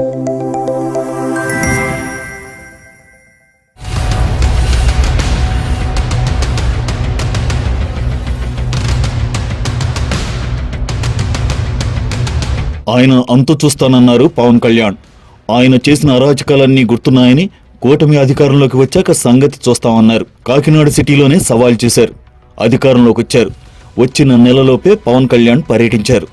ఆయన అంతు చూస్తానన్నారు పవన్ కళ్యాణ్. ఆయన చేసిన అరాచకాలన్నీ గుర్తున్నాయని కూటమి అధికారంలోకి వచ్చాక సంగతి చూస్తామన్నారు. కాకినాడ సిటీలోనే సవాల్ చేశారు. అధికారంలోకి వచ్చారు. వచ్చిన నెలలోపే పవన్ కళ్యాణ్ పర్యటించారు.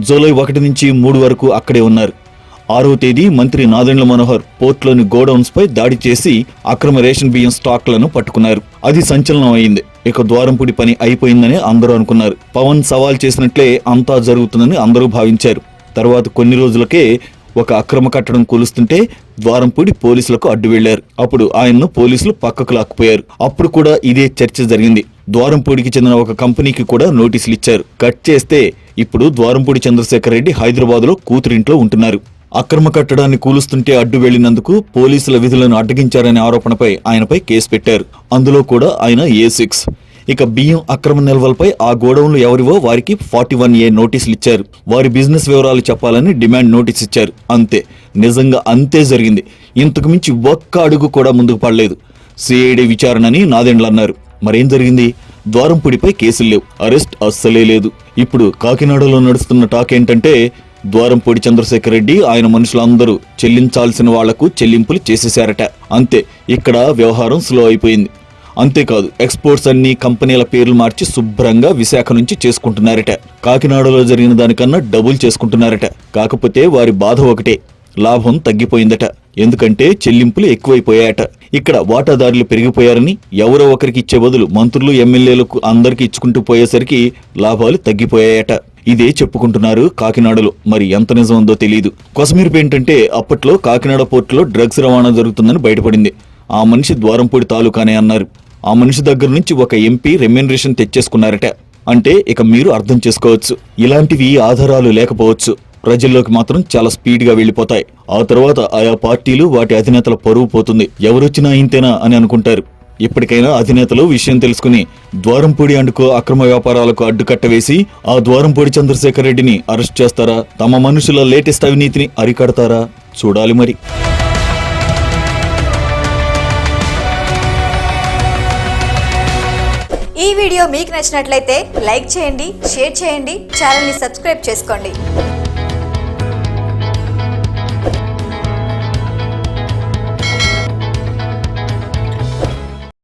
జూలై ఒకటి నుంచి మూడు వరకు అక్కడే ఉన్నారు. ఆరవ తేదీ మంత్రి నాదెండ్ల మనోహర్ పోర్ట్లోని గోడౌన్స్ పై దాడి చేసి అక్రమ రేషన్ బియ్యం స్టాక్లను పట్టుకున్నారు. అది సంచలనం అయింది ఇక ద్వారంపూడి పని అయిపోయిందని అందరూ అనుకున్నారు. పవన్ సవాల్ చేసినట్లే అంతా జరుగుతుందని అందరూ భావించారు. తర్వాత కొన్ని రోజులకే ఒక అక్రమ కట్టడం కూలుస్తుంటే ద్వారంపూడి పోలీసులకు అడ్డు వెళ్ళారు అప్పుడు ఆయన్ను పోలీసులు పక్కకు లాక్కుపోయారు. అప్పుడు కూడా ఇదే చర్చ జరిగింది. ద్వారంపూడికి చెందిన ఒక కంపెనీకి కూడా నోటీసులు ఇచ్చారు. కట్ చేస్తే ఇప్పుడు ద్వారంపూడి చంద్రశేఖర్ రెడ్డి హైదరాబాద్లో కూతురింట్లో ఉంటున్నారు. అక్రమ కట్టడాన్ని కూలుస్తుంటే అడ్డు వెళ్ళినందుకు పోలీసుల విధులను అడ్డగించారనే ఆరోపణపై ఆయనపై కేసు పెట్టారు. అందులో కూడా ఆయన ఏ సిక్స్. ఇక బియ్యం అక్రమ నిల్వలపై ఆ గోడౌన్లు ఎవరివో వారికి ఫార్టీ వన్ ఏ నోటీసులు ఇచ్చారు. వారి బిజినెస్ వివరాలు చెప్పాలని డిమాండ్ నోటీస్ ఇచ్చారు. అంతే. నిజంగా అంతే జరిగింది. ఇంతకు మించి ఒక్క అడుగు కూడా ముందుకు పడలేదు. సిఐడి విచారణని నాదెండ్లు అన్నారు. మరేం జరిగింది? ద్వారంపూడిపై కేసులు లేవు. అరెస్ట్ అస్సలే లేదు. ఇప్పుడు కాకినాడలో నడుస్తున్న టాక్ ఏంటంటే ద్వారంపూడి చంద్రశేఖర్ రెడ్డి ఆయన మనుషులందరూ చెల్లించాల్సిన వాళ్ళకు చెల్లింపులు చేసేశారట. అంతే ఇక్కడ వ్యవహారం స్లో అయిపోయింది. అంతేకాదు ఎక్స్పోర్ట్స్ అన్ని కంపెనీల పేర్లు మార్చి శుభ్రంగా విశాఖ నుంచి చేసుకుంటున్నారట. కాకినాడలో జరిగిన దానికన్నా డబుల్ చేసుకుంటున్నారట. కాకపోతే వారి బాధ ఒకటే లాభం తగ్గిపోయిందట. ఎందుకంటే చెల్లింపులు ఎక్కువైపోయాయట. ఇక్కడ వాటాదారులు పెరిగిపోయారని ఎవరో ఒకరికి ఇచ్చే బదులు మంత్రులు ఎమ్మెల్యేలకు అందరికి ఇచ్చుకుంటూ పోయేసరికి లాభాలు తగ్గిపోయాయట. ఇదే చెప్పుకుంటున్నారు కాకినాడలో. మరి ఎంత నిజం ఉందో తెలియదు కొసమీర్పు ఏంటంటే అప్పట్లో కాకినాడ పోర్టులో డ్రగ్స్ రవాణా జరుగుతుందని బయటపడింది. ఆ మనిషి ద్వారంపూడి తాలూకానే అన్నారు. ఆ మనిషి దగ్గర నుంచి ఒక ఎంపీ రెమ్యూనరేషన్ తెచ్చేసుకున్నారట. అంటే ఇక మీరు అర్థం చేసుకోవచ్చు. ఇలాంటివి ఆధారాలు లేకపోవచ్చు. ప్రజల్లోకి మాత్రం చాలా స్పీడ్గా వెళ్ళిపోతాయి. ఆ తర్వాత ఆయా పార్టీలు వాటి అధినేతల పరువు పోతుంది. ఎవరొచ్చినా ఇంతేనా అని అనుకుంటారు. ఇప్పటికైనా అధినేతలు విషయం తెలుసుకుని ద్వారంపూడి అండుకో అక్రమ వ్యాపారాలకు అడ్డుకట్ట వేసి ఆ ద్వారంపూడి చంద్రశేఖర్ రెడ్డిని అరెస్ట్ చేస్తారా? తమ మనుషుల లేటెస్ట్ అవినీతిని అరికడతారా? చూడాలి మరి. ఈ వీడియో మీకు నచ్చినట్లయితే లైక్ చేయండి షేర్ చేయండి ఛానల్ని సబ్స్క్రైబ్ చేసుకోండి.